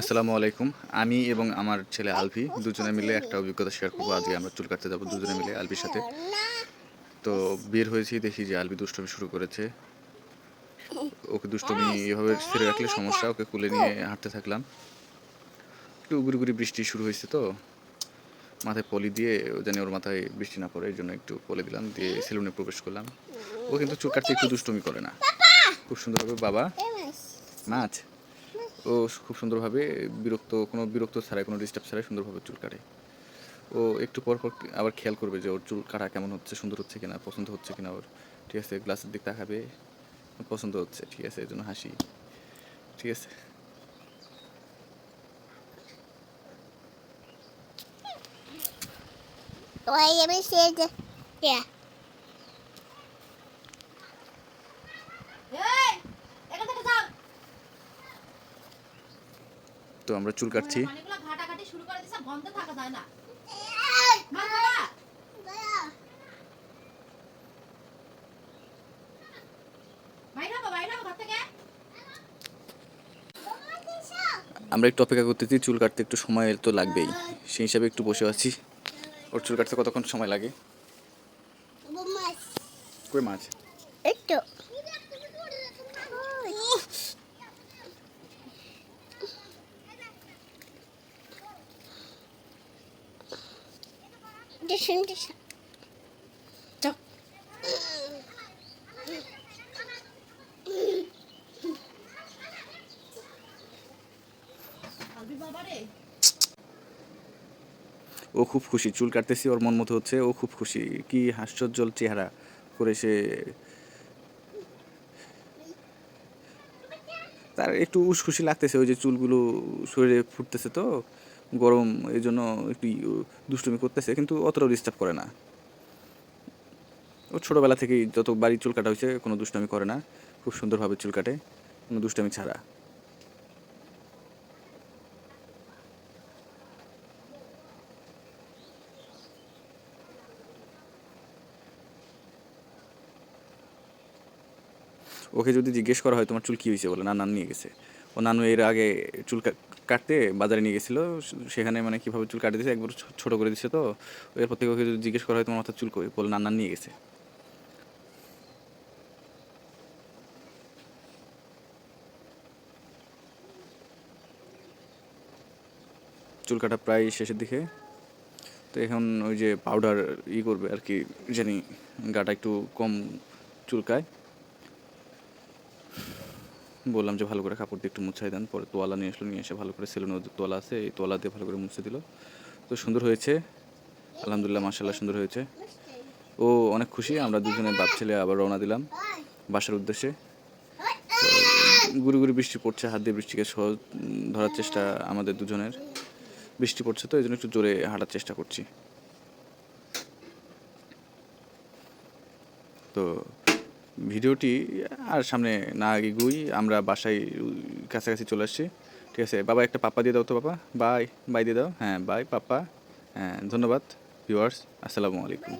আসসালামু আলাইকুম। আমি এবং আমার ছেলে আলফি দুজনে মিলে একটা অভিজ্ঞতা শেয়ার করব। আজকে আমরা চুল কাটতে যাব দুজনে মিলে আলভির সাথে। তো বের হয়েছি, দেখি যে আলভি দুষ্টমি শুরু করেছে। ওকে দুষ্টমি এভাবে ছেড়ে রাখলে সমস্যা, ওকে কুলে নিয়ে হাঁটতে থাকলাম। একটু গুড়ি গুড়ি বৃষ্টি শুরু হয়েছে তো। মাথায় পলি দিয়ে জানি ওর মাথায় বৃষ্টি না পড়ে, এই জন্য একটু পলি দিলাম, দিয়ে সেলুনে প্রবেশ করলাম। ও কিন্তু চুল কাটতে একটু দুষ্টমি করে না। খুব সুন্দরভাবে, বাবা? মাছ? ও খুব সুন্দরভাবে বিরক্ত, কোনো বিরক্ত ছাড়াই, কোনো ডিস্টার্ব ছাড়াই সুন্দরভাবে চুল কাটে ও একটু পর পর আবার খেয়াল করবে যে ওর চুল কাটা কেমন হচ্ছে, সুন্দর হচ্ছে কিনা, পছন্দ হচ্ছে কিনা ওর ঠিক আছে, গ্লাসের দিক তাকাবে, পছন্দ হচ্ছে, ঠিক আছে, এই জন্য হাসি ঠিক আছে let me see the. Yeah. এই, এখান থেকে যাও। তো আমরা চুল কাটছি পানিগুলো ঘাটাঘাটি শুরু করে দিছে, বন্ধ থাকা যায় না। মা, বাবা, বাইরে হব, বাইরে হব চুল কাটছি। আমরা একটু অপেক্ষা করতেছি চুল কাটতে একটু সময় তো লাগবেই। সেই হিসাবে একটু বসে আছি। ওর চুল কাটতে কতক্ষণ সময় লাগে? কই মাছ? Esto. ও খুব খুশি, চুল কাটতেছি, ওর মন মতো হচ্ছে, ও খুব খুশি। কি হাস্যজ্জ্বল চেহারা করে সে তার একটু উসখুশি লাগতেছে, ওই যে চুলগুলো শরীরে ফুটতেছে তো। গরম, এই জন্য একটু দুষ্টুমি করতেছে, কিন্তু অতটাও ডিস্টার্ব করে না। ও ছোটোবেলা থেকেই যত বাড়ি চুল কাটা হয়েছে, কোনো দুষ্টামি করে না। খুব সুন্দরভাবে চুল কাটে, কোনো দুষ্টামি ছাড়া। ওকে যদি জিজ্ঞেস করা হয়, তোমার চুল কী হয়েছে? বলে না নান নিয়ে গেছে। ও, নানু, এর আগে চুল কাটতে বাজারে নিয়ে গেছিল, সেখানে মানে কীভাবে চুল কাটে দিয়েছে একবার ছোটো করে দিচ্ছে তো, এরপর থেকে ওকে জিজ্ঞেস করা হয়, তোমার মাথার চুল কই? বলে নান নান নিয়ে গেছে। চুল কাটা প্রায় শেষের দিকে। তো এখন ওই যে পাউডার ই করবে আর কি, জানি গাটা একটু কম চুলকায়। বললাম যে ভালো করে কাপড় দিয়ে একটু মুছাই দেন, পরে তোয়ালা নিয়ে আসলো, নিয়ে এসে ভালো করে সেলুনের যে তোয়ালা আছে, এই তোয়ালা দিয়ে ভালো করে মুছে দিল। তো সুন্দর হয়েছে, আলহামদুলিল্লাহ মার্শাল্লাহ সুন্দর হয়েছে। ও অনেক খুশি, আমরা দুজনে বাপ ছেলে আবার রওনা দিলাম বাসার উদ্দেশ্যে। গুড়ি গুড়ি বৃষ্টি পড়ছে, হাত দিয়ে বৃষ্টিকে সহজ ধরার চেষ্টা আমাদের দুজনের। বৃষ্টি পড়ছে তো এই জন্য একটু জোরে হাঁটার চেষ্টা করছি। তো ভিডিওটি আর সামনে না এগুই, আমরা বাসায় কাছাকাছি চলে আসছি। ঠিক আছে, বাবা একটা পাপ্পা দিয়ে দাও তো বাবা বাই বাই দিয়ে দাও। হ্যাঁ বাই পাপ্পা। হ্যাঁ ধন্যবাদ ভিউয়ার্স আসসালামু আলাইকুম।